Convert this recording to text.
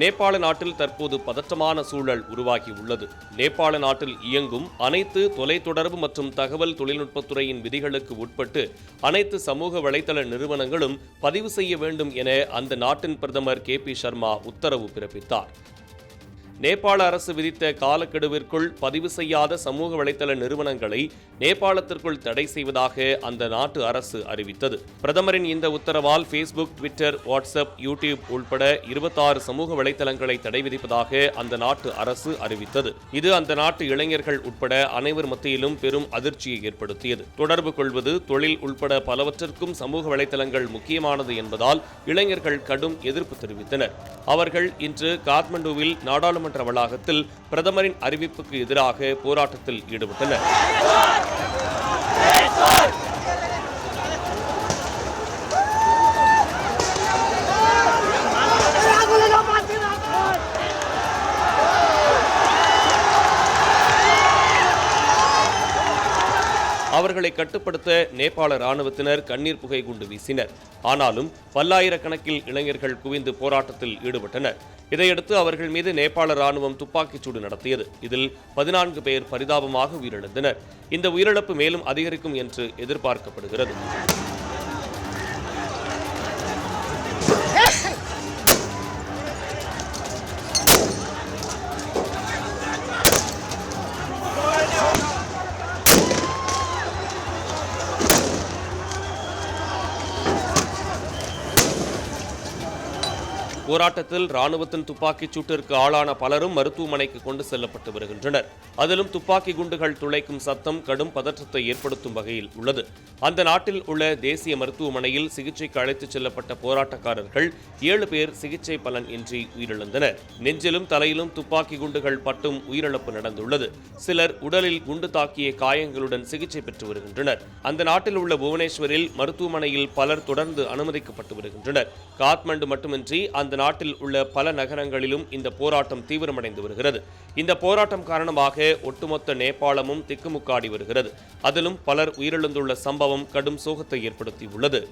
நேபாள நாட்டில் தற்போது பதற்றமான சூழல் உருவாகி உள்ளது. நேபாள நாட்டில் இயங்கும் அனைத்து தொலைத்தொடர்பு மற்றும் தகவல் தொழில்நுட்பத்துறையின் விதிகளுக்கு உட்பட்டு அனைத்து சமூக வலைதள நிறுவனங்களும் பதிவு செய்ய வேண்டும் என அந்த நாட்டின் பிரதமர் கே பி சர்மா உத்தரவு பிறப்பித்தார். நேபாள அரசு விதித்த காலக்கெடுவிற்குள் பதிவு செய்யாத சமூக வலைதள நிறுவனங்களை நேபாளத்திற்குள் தடை செய்வதாக அந்த நாட்டு அரசு அறிவித்தது. பிரதமரின் இந்த உத்தரவால் ஃபேஸ்புக் ட்விட்டர் வாட்ஸ்அப் யூடியூப் உள்பட இருபத்தாறு சமூக வலைதளங்களை தடை விதிப்பதாக அந்த நாட்டு அரசு அறிவித்தது. இது அந்த நாட்டு இளைஞர்கள் உட்பட அனைவர் மத்தியிலும் பெரும் அதிர்ச்சியை ஏற்படுத்தியது. தொடர்பு கொள்வது தொழில் உள்பட பலவற்றிற்கும் சமூக வலைதளங்கள் முக்கியமானது என்பதால் இளைஞர்கள் கடும் எதிர்ப்பு தெரிவித்தனர். அவர்கள் இன்று காத்மண்டுவில் நாடாளுமன்ற வளாகத்தில் பிரதமரின் அறிவிப்புக்கு எதிராக போராட்டத்தில் ஈடுபட்டனர். அவர்களை கட்டுப்படுத்த நேபாள ராணுவத்தினர் கண்ணீர் புகை குண்டு வீசினர். ஆனாலும் பல்லாயிரக்கணக்கில் இளைஞர்கள் குவிந்து போராட்டத்தில் ஈடுபட்டனர். இதையடுத்து அவர்கள் மீது நேபாள ராணுவம் துப்பாக்கிச் சூடு நடத்தியது. இதில் பதினான்கு பேர் பரிதாபமாக உயிரிழந்தனர். இந்த உயிரிழப்பு மேலும் அதிகரிக்கும் என்று எதிர்பார்க்கப்படுகிறது. போராட்டத்தில் ராணுவத்தின் துப்பாக்கிச் சூட்டிற்கு ஆளான பலரும் மருத்துவமனைக்கு கொண்டு செல்லப்பட்டு வருகின்றனர். அதிலும் துப்பாக்கி குண்டுகள் துளைக்கும் சத்தம் கடும் பதற்றத்தை ஏற்படுத்தும் வகையில் உள்ளது. அந்த நாட்டில் உள்ள தேசிய மருத்துவமனையில் சிகிச்சைக்கு அழைத்துச் செல்லப்பட்ட போராட்டக்காரர்கள் ஏழு பேர் சிகிச்சை பலன் இன்றி உயிரிழந்தனர். நெஞ்சிலும் தலையிலும் துப்பாக்கி குண்டுகள் பட்டும் உயிரிழப்பு நடந்துள்ளது. சிலர் உடலில் குண்டு தாக்கிய காயங்களுடன் சிகிச்சை பெற்று வருகின்றனர். அந்த நாட்டில் உள்ள புவனேஸ்வரில் மருத்துவமனையில் பலர் தொடர்ந்து அனுமதிக்கப்பட்டு வருகின்றனர். காத்மண்டு மட்டுமின்றி அந்த நாட்டில் உள்ள பல நகரங்களிலும் இந்த போராட்டம் தீவிரமடைந்து வருகிறது. இந்த போராட்டம் காரணமாக ஒட்டுமொத்த நேபாளமும் திக்குமுக்காடி வருகிறது. அதிலும் பலர் உயிரிழந்துள்ள சம்பவம் கடும் சோகத்தை ஏற்படுத்தியுள்ளது.